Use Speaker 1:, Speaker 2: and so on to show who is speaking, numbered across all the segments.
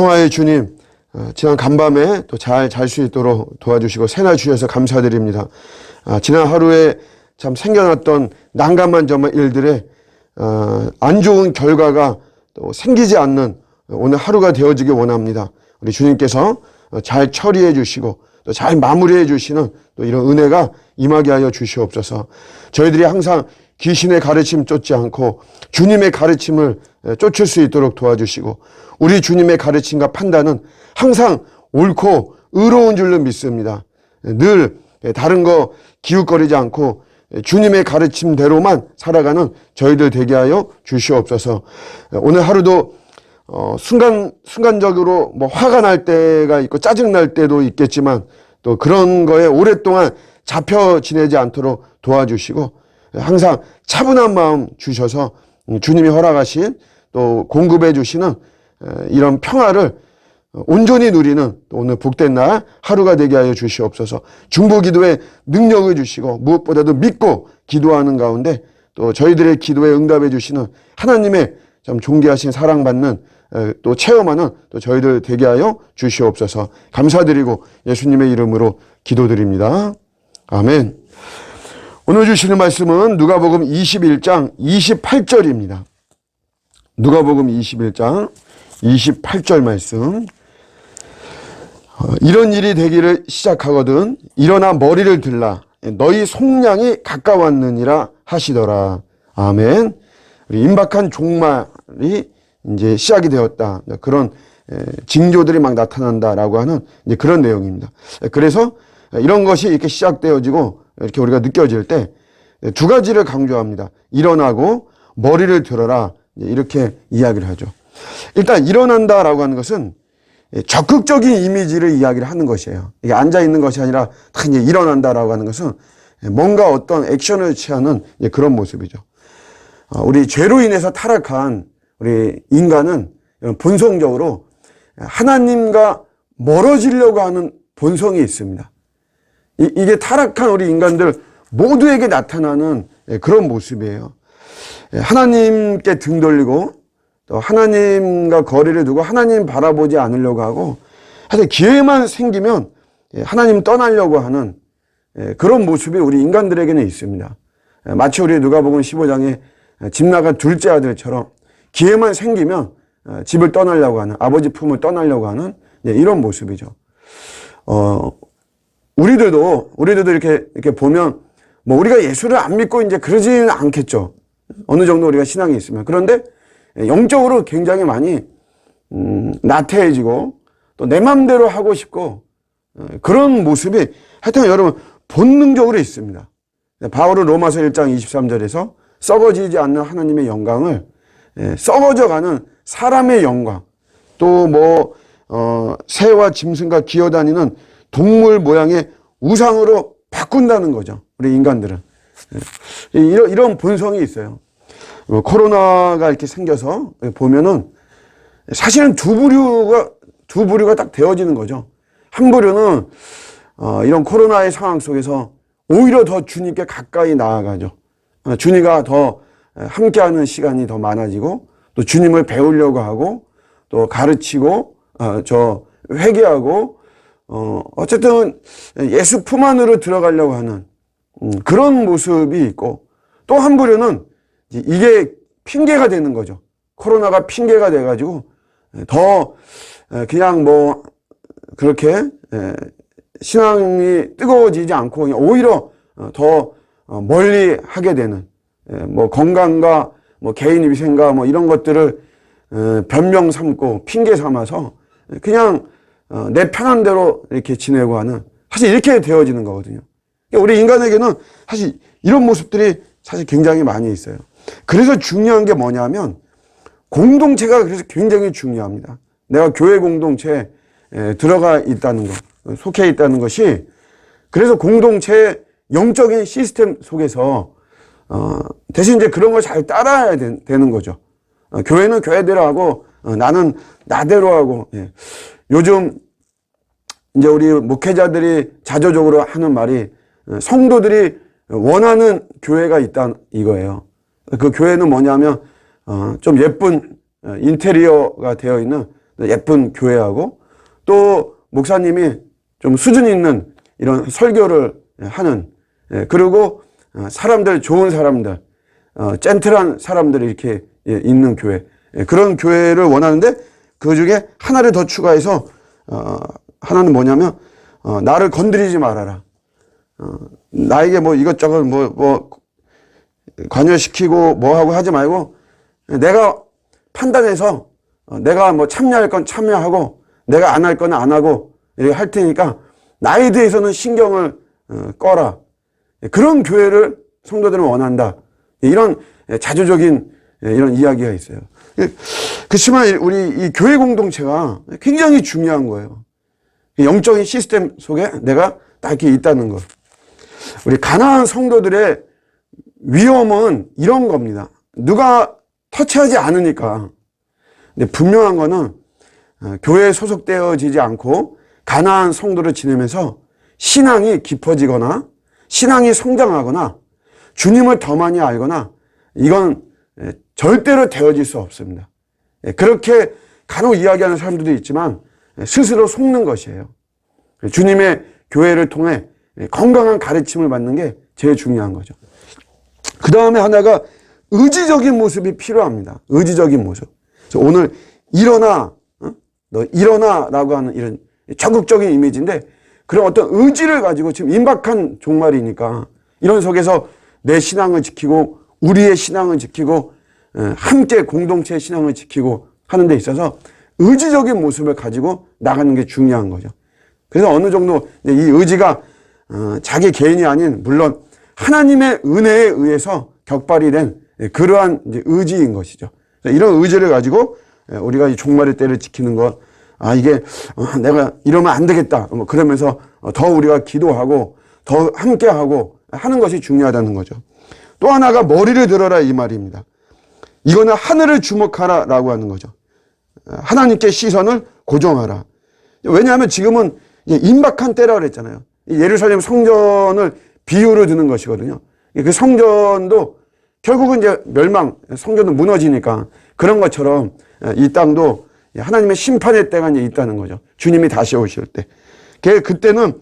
Speaker 1: 평화의 주님, 어, 지난 간밤에 또 잘 잘 수 있도록 도와주시고 새날 주셔서 감사드립니다. 아, 지난 하루에 참 생겨났던 난감한 점의 일들에 어, 안 좋은 결과가 또 생기지 않는 오늘 하루가 되어지길 원합니다. 우리 주님께서 어, 잘 처리해 주시고 또 잘 마무리해 주시는 또 이런 은혜가 임하게 하여 주시옵소서. 저희들이 항상 귀신의 가르침 쫓지 않고 주님의 가르침을 에, 쫓을 수 있도록 도와주시고 우리 주님의 가르침과 판단은 항상 옳고 의로운 줄로 믿습니다. 늘 다른 거 기웃거리지 않고 주님의 가르침대로만 살아가는 저희들 되게 하여 주시옵소서. 오늘 하루도 어, 순간, 순간적으로 뭐 화가 날 때가 있고 짜증 날 때도 있겠지만 또 그런 거에 오랫동안 잡혀 지내지 않도록 도와주시고 항상 차분한 마음 주셔서 주님이 허락하신 또 공급해 주시는 이런 평화를 온전히 누리는 오늘 복된 날 하루가 되게 하여 주시옵소서 중보 기도에 능력을 주시고 무엇보다도 믿고 기도하는 가운데 또 저희들의 기도에 응답해 주시는 하나님의 참 존귀하신 사랑받는 또 체험하는 또 저희들 되게 하여 주시옵소서 감사드리고 예수님의 이름으로 기도드립니다. 아멘. 오늘 주시는 말씀은 누가복음 21장 28절입니다. 누가복음 21장 28절 말씀. 어, 이런 일이 되기를 시작하거든 일어나 머리를 들라 너희 속량이 가까웠느니라 하시더라. 아멘. 우리 임박한 종말이 이제 시작이 되었다. 그런 징조들이 막 나타난다라고 하는 이제 그런 내용입니다. 그래서 이런 것이 이렇게 시작되어지고 이렇게 우리가 느껴질 때 두 가지를 강조합니다. 일어나고 머리를 들어라. 이렇게 이야기를 하죠. 일단 일어난다라고 하는 것은 적극적인 이미지를 이야기를 하는 것이에요. 이게 앉아 있는 것이 아니라 딱 이제 일어난다라고 하는 것은 뭔가 어떤 액션을 취하는 그런 모습이죠. 어, 우리 죄로 인해서 타락한 우리 인간은 본성적으로 하나님과 멀어지려고 하는 본성이 있습니다. 이, 이게 타락한 우리 인간들 모두에게 나타나는 그런 모습이에요. 하나님께 등 돌리고 또 하나님과 거리를 두고 하나님 바라보지 않으려고 하고 하여튼 기회만 생기면 하나님 떠나려고 하는 그런 모습이 우리 인간들에게는 있습니다. 마치 우리 누가복음 15장에 집 나간 둘째 아들처럼 기회만 생기면 집을 떠나려고 하는 아버지 품을 떠나려고 하는 이런 모습이죠. 어, 우리들도 우리들도 이렇게 이렇게 보면 뭐 우리가 예수를 안 믿고 이제 그러지는 않겠죠. 어느 정도 우리가 신앙이 있으면 그런데 영적으로 굉장히 많이 음, 나태해지고 또 내 맘대로 하고 싶고 어, 그런 모습이 하여튼 여러분 본능적으로 있습니다. 바울은 로마서 1장 23절에서 썩어지지 않는 하나님의 영광을 예, 썩어져가는 사람의 영광 또뭐 어, 새와 짐승과 기어다니는 동물 모양의 우상으로 바꾼다는 거죠. 우리 인간들은 예, 이런 본성이 있어요. 어, 코로나가 이렇게 생겨서 보면은 사실은 두 부류가 두 부류가 딱 되어지는 거죠. 한 부류는 어, 이런 코로나의 상황 속에서 오히려 더 주님께 가까이 나아가죠. 어, 주님과 더 함께하는 시간이 더 많아지고 또 주님을 배우려고 하고 또 가르치고 어, 저 회개하고 어, 어쨌든 예수 품 안으로 들어가려고 하는 음, 그런 모습이 있고 또 한 부류는 이게 핑계가 되는 거죠. 코로나가 핑계가 돼가지고 더 그냥 뭐 그렇게 신앙이 뜨거워지지 않고 오히려 더 멀리 하게 되는 뭐 건강과 뭐 개인 위생과 뭐 이런 것들을 변명 삼고 핑계 삼아서 그냥 어, 내 편한 대로 이렇게 지내고 하는 사실 이렇게 되어지는 거거든요. 그러니까 우리 인간에게는 사실 이런 모습들이 사실 굉장히 많이 있어요. 그래서 중요한 게 뭐냐면 공동체가 그래서 굉장히 중요합니다. 내가 교회 공동체에 들어가 있다는 것, 속해 있다는 것이 그래서 공동체의 영적인 시스템 속에서 어, 대신 이제 그런 걸 잘 따라야 되, 는 거죠. 어, 교회는 교회대로 하고 어, 나는 나대로 하고 예. 요즘 이제 우리 목회자들이 자조적으로 하는 말이 어, 성도들이 원하는 교회가 있다 이거예요. 그 교회는 뭐냐면 어, 좀 예쁜 어, 인테리어가 되어 있는 예쁜 교회하고 또 목사님이 좀 수준 있는 이런 설교를 하는 예, 그리고 어, 사람들 좋은 사람들 어, 젠틀한 사람들이 이렇게 예, 있는 교회 예, 그런 교회를 원하는데 그 중에 하나를 더 추가해서 어, 하나는 뭐냐면 어, 나를 건드리지 말아라. 어, 나에게 뭐 이것저것 뭐, 뭐 관여시키고 뭐 하고 하지 말고 내가 판단해서 어, 내가 뭐 참여할 건 참여하고 내가 안 할 건 안 하고 이렇게 할 테니까 나에 대해서는 신경을 어, 꺼라. 그런 교회를 성도들은 원한다. 이런 자조적인 이런 이야기가 있어요. 그렇지만 우리 이 교회 공동체가 굉장히 중요한 거예요. 영적인 시스템 속에 내가 딱 이렇게 있다는 것. 우리 가난한 성도들의 위험은 이런 겁니다. 누가 터치하지 않으니까. 근데 분명한 거는 어, 교회에 소속되어지지 않고 가난한 성도를 지내면서 신앙이 깊어지거나 신앙이 성장하거나 주님을 더 많이 알거나 이건 예, 절대로 되어질 수 없습니다. 예, 그렇게 간혹 이야기하는 사람들도 있지만 예, 스스로 속는 것이에요. 주님의 교회를 통해 건강한 가르침을 받는 게 제일 중요한 거죠. 그 다음에 하나가 의지적인 모습이 필요합니다. 의지적인 모습. 오늘 일어나, 어? 너 일어나라고 하는 이런 적극적인 이미지인데 그런 어떤 의지를 가지고 지금 임박한 종말이니까 이런 속에서 내 신앙을 지키고 우리의 신앙을 지키고 함께 공동체의 신앙을 지키고 하는 데 있어서 의지적인 모습을 가지고 나가는 게 중요한 거죠. 그래서 어느 정도 이 의지가 어, 자기 개인이 아닌 물론 하나님의 은혜에 의해서 격발이 된 그러한 의지인 것이죠. 이런 의지를 가지고 우리가 이 종말의 때를 지키는 것, 아, 이게 어, 내가 이러면 안 되겠다. 뭐 그러면서 더 우리가 기도하고 더 함께하고 하는 것이 중요하다는 거죠. 또 하나가 머리를 들어라 이 말입니다. 이거는 하늘을 주목하라 라고 하는 거죠. 하나님께 시선을 고정하라. 왜냐하면 지금은 임박한 때라 그랬잖아요. 예루살렘 성전을 비유를 드는 것이거든요. 그 성전도 결국은 이제 멸망, 성전도 무너지니까 그런 것처럼 이 땅도 하나님의 심판의 때가 이제 있다는 거죠. 주님이 다시 오실 때. 그때는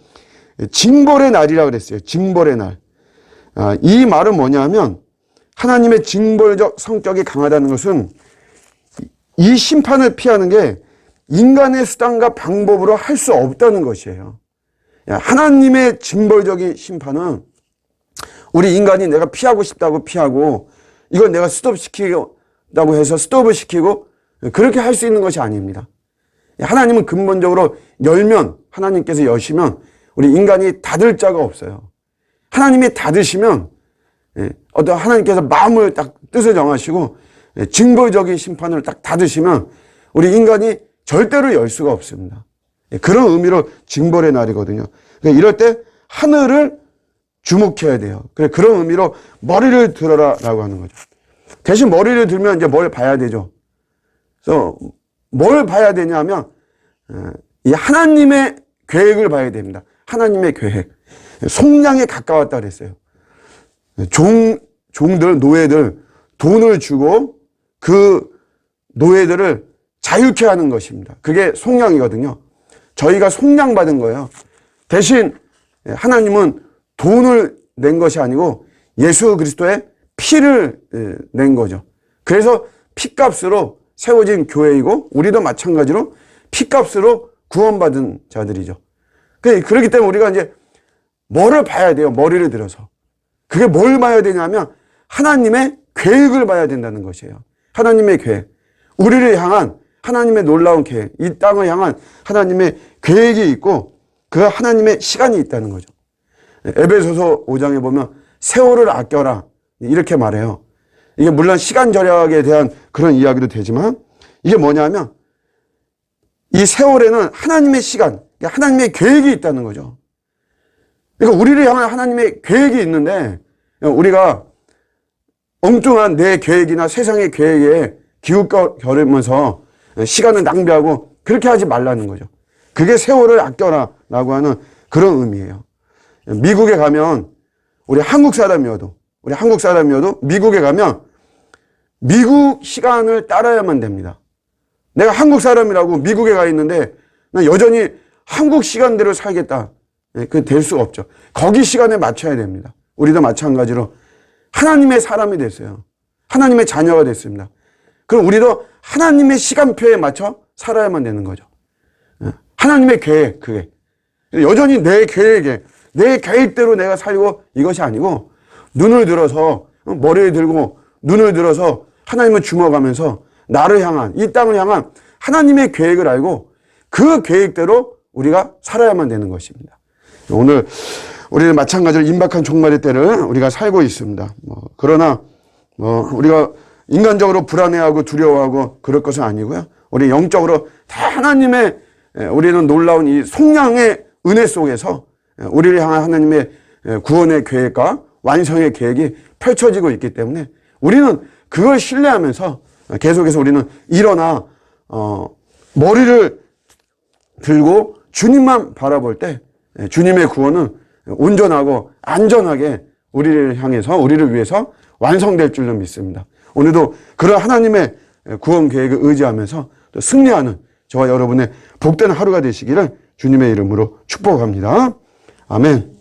Speaker 1: 징벌의 날이라 그랬어요. 징벌의 날. 아, 이 말은 뭐냐면 하나님의 징벌적 성격이 강하다는 것은 이 심판을 피하는 게 인간의 수단과 방법으로 할 수 없다는 것이에요. 하나님의 징벌적인 심판은 우리 인간이 내가 피하고 싶다고 피하고 이건 내가 스톱시키다고 해서 스톱을 시키고 그렇게 할 수 있는 것이 아닙니다. 하나님은 근본적으로 열면 하나님께서 여시면 우리 인간이 닫을 자가 없어요. 하나님이 닫으시면 예, 어떤 하나님께서 마음을 딱 뜻을 정하시고 예, 징벌적인 심판을 딱 닫으시면 우리 인간이 절대로 열 수가 없습니다. 예, 그런 의미로 징벌의 날이거든요. 그러니까 이럴 때 하늘을 주목해야 돼요. 그래 그런 의미로 머리를 들어라라고 하는 거죠. 대신 머리를 들면 이제 뭘 봐야 되죠. 그래서 뭘 봐야 되냐면 어, 이 하나님의 계획을 봐야 됩니다. 하나님의 계획. 속량에 가까웠다 그랬어요. 종 종들 노예들 돈을 주고 그 노예들을 자유케 하는 것입니다. 그게 속량이거든요. 저희가 속량 받은 거예요. 대신 하나님은 돈을 낸 것이 아니고 예수 그리스도의 피를 낸 거죠. 그래서 피값으로 세워진 교회이고 우리도 마찬가지로 피값으로 구원받은 자들이죠. 그, 그렇기 때문에 우리가 이제 뭐를 봐야 돼요? 머리를 들어서. 그게 뭘 봐야 되냐면 하나님의 계획을 봐야 된다는 것이에요. 하나님의 계획. 우리를 향한 하나님의 놀라운 계획. 이 땅을 향한 하나님의 계획이 있고 그 하나님의 시간이 있다는 거죠. 에베소서 5장에 보면 세월을 아껴라. 이렇게 말해요. 이게 물론 시간 절약에 대한 그런 이야기도 되지만 이게 뭐냐면 이 세월에는 하나님의 시간, 하나님의 계획이 있다는 거죠. 그러니까 우리를 향한 하나님의 계획이 있는데 우리가 엉뚱한 내 계획이나 세상의 계획에 기웃거리면서 시간을 낭비하고 그렇게 하지 말라는 거죠. 그게 세월을 아껴라 라고 하는 그런 의미예요. 미국에 가면 우리 한국 사람이어도 우리 한국 사람이어도 미국에 가면 미국 시간을 따라야만 됩니다. 내가 한국 사람이라고 미국에 가 있는데 나 여전히 한국 시간대로 살겠다. 예, 그될 수가 없죠. 거기 시간에 맞춰야 됩니다. 우리도 마찬가지로 하나님의 사람이 됐어요. 하나님의 자녀가 됐습니다. 그럼 우리도 하나님의 시간표에 맞춰 살아야만 되는 거죠. 예, 하나님의 계획, 그게. 여전히 내 계획에, 내 계획대로 내가 살고 이것이 아니고 눈을 들어서, 어, 머리를 들고 눈을 들어서 하나님을 주목하면서 나를 향한, 이 땅을 향한 하나님의 계획을 알고 그 계획대로 우리가 살아야만 되는 것입니다. 오늘 우리는 마찬가지로 임박한 종말의 때를 우리가 살고 있습니다. 뭐 그러나 뭐 우리가 인간적으로 불안해하고 두려워하고 그럴 것은 아니고요. 우리 영적으로 다 하나님의 에, 우리는 놀라운 이 속량의 은혜 속에서 에, 우리를 향한 하나님의 에, 구원의 계획과 완성의 계획이 펼쳐지고 있기 때문에 우리는 그걸 신뢰하면서 계속해서 우리는 일어나 어, 머리를 들고 주님만 바라볼 때 예, 주님의 구원은 온전하고 안전하게 우리를 향해서 우리를 위해서 완성될 줄로 믿습니다. 오늘도 그런 하나님의 구원 계획을 의지하면서 또 승리하는 저와 여러분의 복된 하루가 되시기를 주님의 이름으로 축복합니다. 아멘.